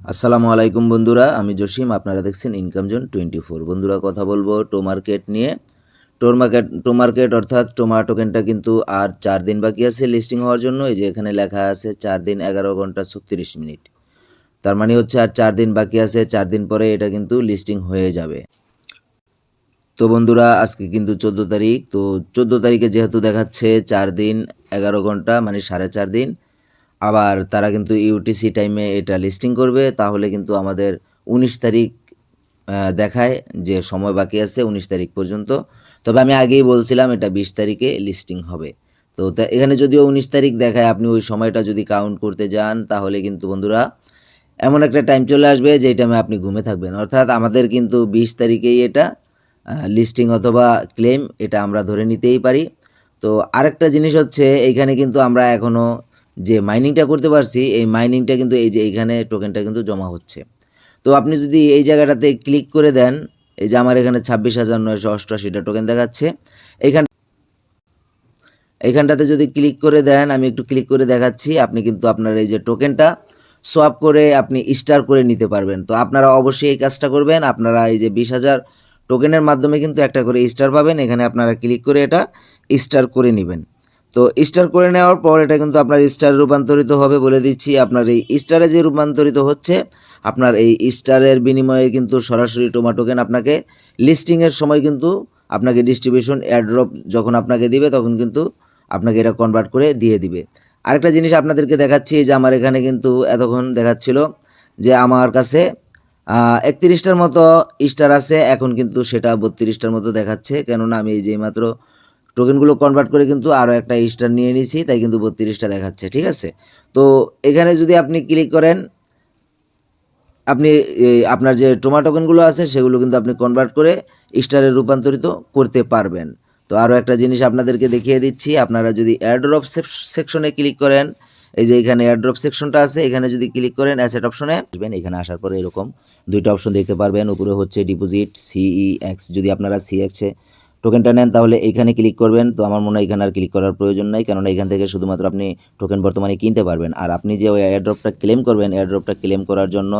আসসালামু আলাইকুম বন্ধুরা, আমি জসিম, আপনারা দেখছেন ইনকাম জোন টোয়েন্টি ফোর বন্ধুরা, কথা বলব টো মার্কেট নিয়ে। টোর মার্কেট টো মার্কেট অর্থাৎ টোমা টোকেনটা কিন্তু আর চার দিন বাকি আছে লিস্টিং হওয়ার জন্য। এই যে এখানে লেখা আছে চার দিন এগারো ঘণ্টা ছত্রিশ মিনিট। তার মানে হচ্ছে আর চার দিন বাকি আছে, চার দিন পরে এটা কিন্তু লিস্টিং হয়ে যাবে। তো বন্ধুরা, আজকে কিন্তু চোদ্দ তারিখ। তো চোদ্দ তারিখে যেহেতু দেখাচ্ছে চার দিন এগারো ঘণ্টা মানে সাড়ে চার দিন আবার তারা কিন্তু ইউটিসি টাইমে এটা লিস্টিং করবে, তাহলে কিন্তু আমাদের উনিশ তারিখ দেখায় যে সময় বাকি আছে উনিশ তারিখ পর্যন্ত। তবে আমি আগেই বলছিলাম এটা বিশ তারিখে লিস্টিং হবে। তো এখানে যদিও উনিশ তারিখ দেখায়, আপনি ওই সময়টা যদি কাউন্ট করতে যান, তাহলে কিন্তু বন্ধুরা এমন একটা টাইম চলে আসবে যেই টাইমে আপনি ঘুমে থাকবেন। অর্থাৎ আমাদের কিন্তু বিশ তারিখেই এটা লিস্টিং অথবা ক্লেম এটা আমরা ধরে নিতেই পারি। তো আরেকটা জিনিস হচ্ছে এইখানে কিন্তু আমরা এখনও যে মাইনিংটা করতে পারছি, এই মাইনিংটা কিন্তু এই যে এইখানে টোকেনটা কিন্তু জমা হচ্ছে। তো আপনি যদি এই জায়গাটাতে ক্লিক করে দেন, এই যে আমার এখানে ছাব্বিশ হাজার নয়শো অষ্টআশিটা টোকেন দেখাচ্ছে এইখান এইখানটাতে যদি ক্লিক করে দেন, আমি একটু ক্লিক করে দেখাচ্ছি, আপনি কিন্তু আপনার এই যে টোকেনটা সোয়াপ করে আপনি স্টার করে নিতে পারবেন। তো আপনারা অবশ্যই এই কাজটা করবেন। আপনারা এই যে বিশ হাজার টোকেনের মাধ্যমে কিন্তু একটা করে স্টার পাবেন। এখানে আপনারা ক্লিক করে এটা স্টার করে নেবেন। তো স্টার করে নেওয়ার পর এটা কিন্তু আপনার স্টারে রূপান্তরিত হবে বলে দিচ্ছি। আপনার এই স্টারে যে রূপান্তরিত হচ্ছে, আপনার এই স্টারের বিনিময়ে কিন্তু সরাসরি টোমা টোকেন আপনাকে লিস্টিংয়ের সময় কিন্তু আপনাকে ডিস্ট্রিবিউশন অ্যাড্রপ যখন আপনাকে দিবে, তখন কিন্তু আপনাকে এটা কনভার্ট করে দিয়ে দিবে। আরেকটা জিনিস আপনাদেরকে দেখাচ্ছি যে আমার এখানে কিন্তু এতক্ষণ দেখাচ্ছিল যে আমার কাছে একত্রিশটার মতো স্টার আছে, এখন কিন্তু সেটা বত্রিশটার মতো দেখাচ্ছে। কেননা আমি এই যে মাত্র টোকেনগুলো কনভার্ট করে কিন্তু আরও একটা স্টার নিয়ে নিয়েছি তাই কিন্তু বত্রিশটা দেখাচ্ছে, ঠিক আছে? তো এখানে যদি আপনি ক্লিক করেন, আপনি আপনার যে টোমা টোকেনগুলো আছে, সেগুলো কিন্তু আপনি কনভার্ট করে স্টারে রূপান্তরিত করতে পারবেন। তো আরও একটা জিনিস আপনাদেরকে দেখিয়ে দিচ্ছি, আপনারা যদি এয়ারড্রপ সেকশনে ক্লিক করেন, এই যে এখানে এয়ারড্রপ সেকশনটা আছে, এখানে যদি ক্লিক করেন অ্যাসেট অপশনে আসবেন, এখানে আসার পরে এরকম দুইটা অপশন দেখতে পারবেন, উপরে হচ্ছে ডিপোজিট সিই এক্স যদি আপনারা সি এক্সে টোকেনটা নেন, তাহলে এইখানে ক্লিক করবেন। তো আমার মনে হয় এখানে আর ক্লিক করার প্রয়োজন নাই, কেননা এখান থেকে শুধুমাত্র আপনি টোকেন বর্তমানে কিনতে পারবেন। আর আপনি যে ওই এয়ারড্রপটা ক্লেম করবেন এয়ারড্রপটা ক্লেম করার জন্য,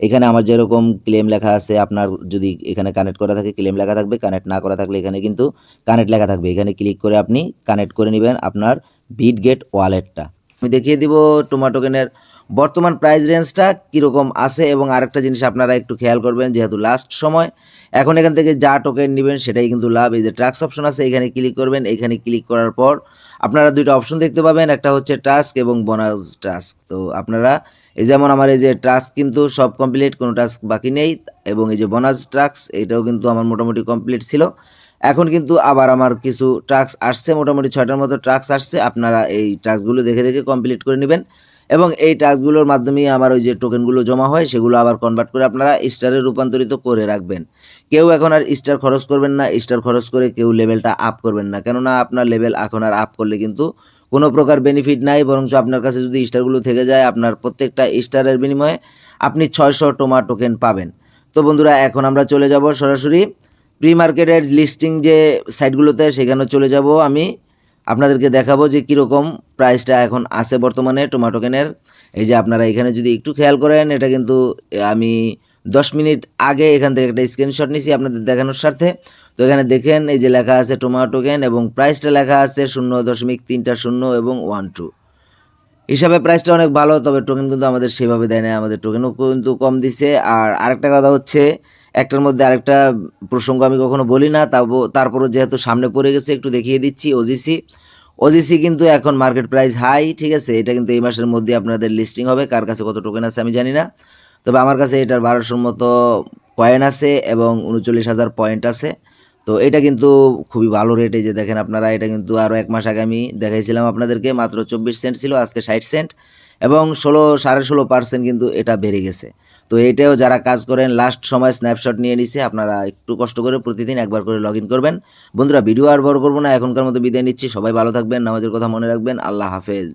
এখানে আমার যেরকম ক্লেম লেখা আছে, আপনার যদি এখানে কানেক্ট করা থাকে ক্লেম লেখা থাকবে কানেক্ট না করা থাকলে এখানে কিন্তু কানেক্ট লেখা থাকবে। এখানে ক্লিক করে আপনি কানেক্ট করে নেবেন আপনার বিট গেট ওয়ালেটটা আমি দেখিয়ে দিব টোমা টোকেনের বর্তমান প্রাইস রেঞ্জটা কীরকম আছে এবং আরেকটা জিনিস আপনারা একটু খেয়াল করবেন, যেহেতু লাস্ট সময়, এখন এখান থেকে যা টোকেন নেবেন সেটাই কিন্তু লাভ। এই যে ট্রাক্স অপশন আছে, এখানে ক্লিক করবেন, এখানে ক্লিক করার পর আপনারা দুইটা অপশন দেখতে পাবেন, একটা হচ্ছে টাস্ক এবং বোনাস টাস্ক তো আপনারা, এই যেমন আমার এই যে টাস্ক কিন্তু সব কমপ্লিট কোনো টাস্ক বাকি নেই, এবং এই যে বোনাস টাস্ক এটাও কিন্তু আমার মোটামুটি কমপ্লিট ছিল। এখন কিন্তু আবার আমার কিছু টাস্ক আসছে, মোটামুটি ছয়টার মতো টাস্ক আসছে, আপনারা এই টাস্কগুলো দেখে দেখে কমপ্লিট করে নেবেন। এবং এই টাস্কগুলোর মাধ্যমেই আমার ওই যে টোকেনগুলো জমা হয়, সেগুলো আবার কনভার্ট করে আপনারা স্টারে রূপান্তরিত করে রাখবেন। কেউ এখন আর স্টার খরচ করবেন না স্টার খরচ করে কেউ লেভেলটা আপ করবেন না। কেননা আপনার লেভেল এখন আর আপ করলে কিন্তু কোনো প্রকার বেনিফিট নাই, বরঞ্চ আপনার কাছে যদি স্টারগুলো থেকে যায়, আপনার প্রত্যেকটা স্টারের বিনিময়ে আপনি ছয়শো টোমা টোকেন পাবেন। তো বন্ধুরা, এখন আমরা চলে যাব সরাসরি প্রি মার্কেটের লিস্টিং যে সাইটগুলোতে সেখানে চলে যাব আমি। আপনাদেরকে দেখাবো যে কীরকম প্রাইসটা এখন আছে বর্তমানে টোমাটোকেনের এই যে আপনারা এখানে যদি একটু খেয়াল করেন, এটা কিন্তু আমি দশ মিনিট আগে এখান থেকে একটা স্ক্রিনশট নিয়েছি আপনাদের দেখানোর স্বার্থে। তো এখানে দেখেন, এই যে লেখা আছে টোমাটোকেন এবং প্রাইসটা লেখা আছে শূন্য দশমিক তিনটা শূন্য এবং ওয়ান টু হিসাবে প্রাইসটা অনেক ভালো, তবে টোকেন কিন্তু আমাদের সেভাবে দেয় না আমাদের টোকেনও কিন্তু কম দিছে। আর আরেকটা কথা হচ্ছে একটার মধ্যে আরেকটা প্রসঙ্গ আমি কখনো বলি না তারপরও যেহেতু সামনে পড়ে গেছে, একটু দেখিয়ে দিচ্ছি ওজিসি ওজিসি কিন্তু এখন মার্কেট প্রাইস হাই ঠিক আছে? এটা কিন্তু এই মাসের মধ্যে আপনাদের লিস্টিং হবে, কার কাছে কত টোকেন আছে আমি জানি না। তবে আমার কাছে এটার বারোশোর মতো কয়েন আছে এবং উনচল্লিশ হাজার পয়েন্ট আছে। তো এটা কিন্তু খুবই ভালো রেটে যে দেখেন আপনারা, এটা কিন্তু আরও এক মাস আগে আমি দেখাইছিলাম আপনাদেরকে, মাত্র চব্বিশ সেন্ট ছিল, আজকে ষাট সেন্ট এবং ষোলো, সাড়ে ষোলো পার্সেন্ট কিন্তু এটা বেড়ে গেছে। তো এটাও যারা কাজ করেন লাস্ট সময় স্ন্যাপশট নিয়ে নিছে, আপনারা একটু কষ্ট করে প্রতিদিন একবার করে লগ করবেন। বন্ধুরা ভিডিও আর বড় করব না, এখনকার মতো বিদায় নিচ্ছি, সবাই ভালো থাকবেন, নামাজের কথা মনে রাখবেন, আল্লাহ হাফেজ।